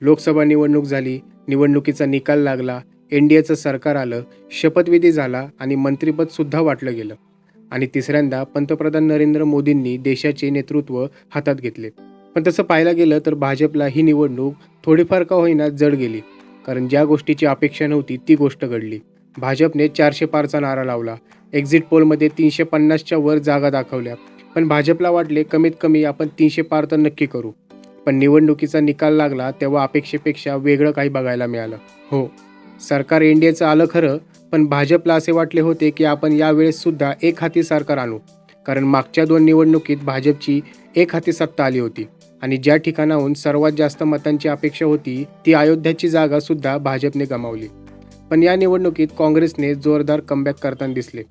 लोकसभा निवडणूक झाली निवडणुकीचा निकाल लागला एन डी एचं सरकार आलं शपथविधी झाला आणि मंत्रिपदसुद्धा वाटलं गेलं. आणि तिसऱ्यांदा पंतप्रधान नरेंद्र मोदींनी देशाचे नेतृत्व हातात घेतले. पण तसं पाहायला गेलं तर भाजपला ही निवडणूक थोडीफार का होईना जड गेली. कारण ज्या गोष्टीची अपेक्षा नव्हती ती गोष्ट घडली. भाजपने चारशे पारचा नारा लावला. एक्झिट पोलमध्ये तीनशे पन्नासच्या वर जागा दाखवल्या. पण भाजपला वाटले कमीत कमी आपण तीनशे पार तर नक्की करू. पण निवडणुकीचा निकाल लागला तेव्हा अपेक्षेपेक्षा वेगळं काही बघायला मिळालं. हो सरकार एन डी एचं आलं खरं पण भाजपला असे वाटले होते की आपण यावेळेस सुद्धा एक हाती सरकार आणू. कारण मागच्या दोन निवडणुकीत भाजपची एक हाती सत्ता आली होती. आणि ज्या ठिकाणाहून सर्वात जास्त मतांची अपेक्षा होती ती अयोध्याची जागा सुद्धा भाजपने गमावली. पण या निवडणुकीत काँग्रेसने जोरदार कमबॅक करताना दिसले.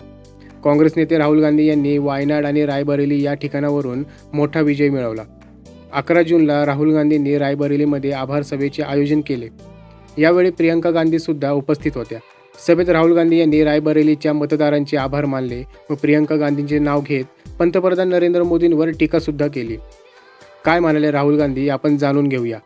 काँग्रेस नेते राहुल गांधी यांनी वायनाड आणि रायबरेली या ठिकाणावरून मोठा विजय मिळवला. अकरा जूनला राहुल गांधींनी रायबरेलीमध्ये आभार सभेचे आयोजन केले. यावेळी प्रियंका गांधी सुद्धा उपस्थित होत्या. सभेत राहुल गांधी यांनी रायबरेलीच्या मतदारांचे आभार मानले व प्रियंका गांधींचे नाव घेत पंतप्रधान नरेंद्र मोदींवर टीकासुद्धा केली. काय म्हणाले राहुल गांधी आपण जाणून घेऊया.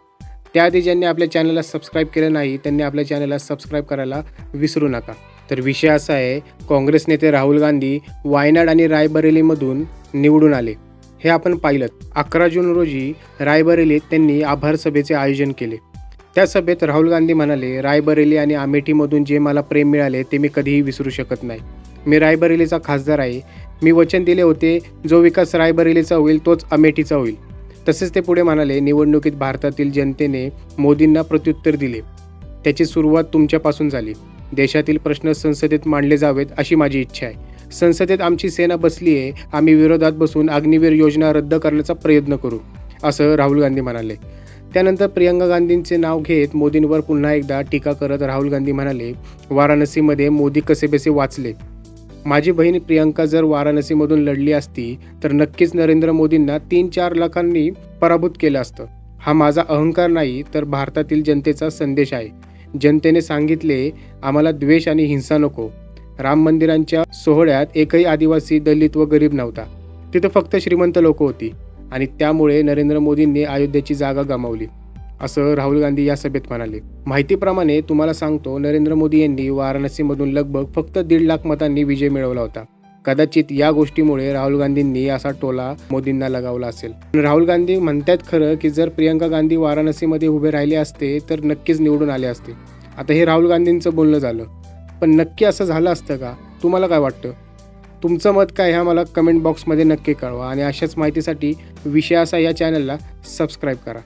त्याआधी ज्यांनी आपल्या चॅनलला सबस्क्राईब केलं नाही त्यांनी आपल्या चॅनलला सबस्क्राईब करायला विसरू नका. तर विषय असा आहे काँग्रेस नेते राहुल गांधी वायनाड आणि रायबरेलीमधून निवडून आले. हे आपण पाहिलं. अकरा जून रोजी रायबरेलीत त्यांनी आभार सभेचे आयोजन केले. त्या सभेत राहुल गांधी म्हणाले रायबरेली आणि अमेठीमधून जे मला प्रेम मिळाले ते मी कधीही विसरू शकत नाही. मी रायबरेलीचा खासदार आहे. मी वचन दिले होते जो विकास रायबरेलीचा होईल तोच अमेठीचा होईल. तसेच ते पुढे म्हणाले निवडणुकीत भारतातील जनतेने मोदींना प्रत्युत्तर दिले. त्याची सुरुवात तुमच्यापासून झाली. देशातील प्रश्न संसदेत मांडले जावेत अशी माझी इच्छा आहे. संसदेत आमची सेना बसली आहे आम्ही विरोधात बसून अग्निवीर योजना रद्द करण्याचा प्रयत्न करू असं राहुल गांधी म्हणाले. त्यानंतर प्रियंका गांधींचे नाव घेत मोदींवर पुन्हा एकदा टीका करत राहुल गांधी म्हणाले वाराणसीमध्ये मोदी कसेबसे वाचले? माझी बहीण प्रियंका जर वाराणसीमधून लढली असती तर नक्कीच नरेंद्र मोदींना तीन चार लाखांनी पराभूत केलं असतं. हा माझा अहंकार नाही तर भारतातील जनतेचा संदेश आहे. जनतेने सांगितले आम्हाला द्वेष आणि हिंसा नको. राम मंदिरांच्या सोहळ्यात एकही आदिवासी दलित व गरीब नव्हता. तिथं फक्त श्रीमंत लोक होती आणि त्यामुळे नरेंद्र मोदींनी अयोध्येची जागा गमावली असं राहुल गांधी या सभेत म्हणाले. माहितीप्रमाणे तुम्हाला सांगतो नरेंद्र मोदी यांनी वाराणसीमधून लगभग फक्त दीड लाख मतांनी विजय मिळवला होता. कदाचित या गोष्टीमुळे राहुल गांधींनी असा टोला मोदींना लगावला असेल. राहुल गांधी म्हणतात खरं की जर प्रियंका गांधी वाराणसीमध्ये उभे राहिले असते तर नक्कीच निवडून आले असते. आता हे राहुल गांधींचं बोलणं झालं. पण नक्की असं झालं असतं का? तुम्हाला काय वाटतं? तुमचं मत काय ह्या मला कमेंट बॉक्समध्ये नक्की कळवा आणि अशाच माहितीसाठी विषय असा या चॅनलला सबस्क्राईब करा.